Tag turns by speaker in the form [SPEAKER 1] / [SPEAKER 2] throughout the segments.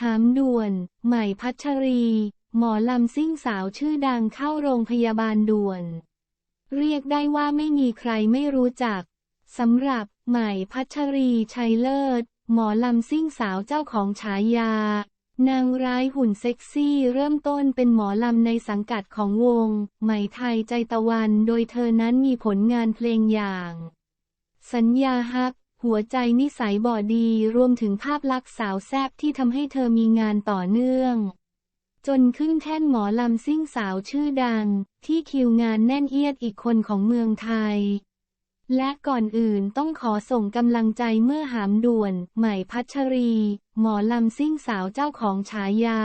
[SPEAKER 1] หามด่วน ใหม่พัชรี หมอลำซิ่งสาวชื่อดังเข้าโรงพยาบาลด่วน เรียกได้ว่าไม่มีใครไม่รู้จักสำหรับ ใหม่พัชรีชัยเลิศ หมอลำซิ่งสาวเจ้าของฉายา นางร้ายหุ่นเซ็กซี่เริ่มต้นเป็นหมอลำในสังกัดของวง ไหมไทยใจตะวัน โดยเธอนั้นมีผลงานเพลงอย่าง สัญญาฮัก หัวใจนิสัยบ่อดีรวมถึงภาพลักษณ์สาวแซบที่ทำให้เธอมีงานต่อเนื่อง จนขึ้นแท่นหมอลำซิ่งสาวชื่อดัง ที่คิวงานแน่นเอียดอีกคนของเมืองไทย และก่อนอื่นต้องขอส่งกำลังใจเมื่อหามด่วน ใหม่พัชรี หมอลำซิ่งสาวเจ้าของฉายา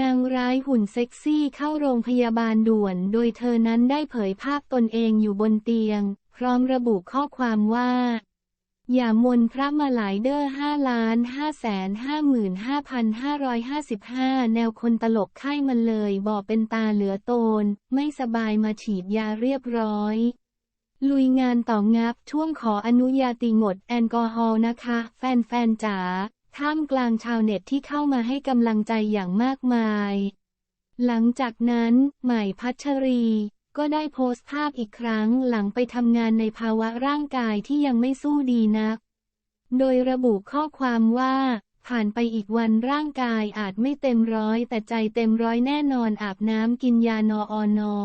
[SPEAKER 1] นางร้ายหุ่นเซ็กซี่เข้าโรงพยาบาลด่วน โดยเธอนั้นได้เผยภาพตนเองอยู่บนเตียง พร้อมระบุข้อความว่า อย่ามนพระมาหลายเด้อห้าล้านห้าแสนห้าหมื่นห้าพันห้าร้อยห้าสิบห้าแนวคนตลกไข้มันเลยบอกเป็นตาเหลือโตน ไม่สบายมาฉีดยาเรียบร้อย ลุยงานต่องับช่วงขออนุญาติงดแอลกอฮอล์นะคะ แฟนๆจ๋าท่ามกลางชาวเน็ตที่เข้ามาให้กำลังใจอย่างมากมาย หลังจากนั้นใหม่พัชรี ก็ได้โพสต์ภาพอีกครั้งหลังไปทำงานในภาวะร่างกายที่ยังไม่สู้ดีนัก โดยระบุข้อความว่า ผ่านไปอีกวันร่างกายอาจไม่เต็มร้อยแต่ใจเต็มร้อยแน่นอนอาบน้ำกินยานออนอ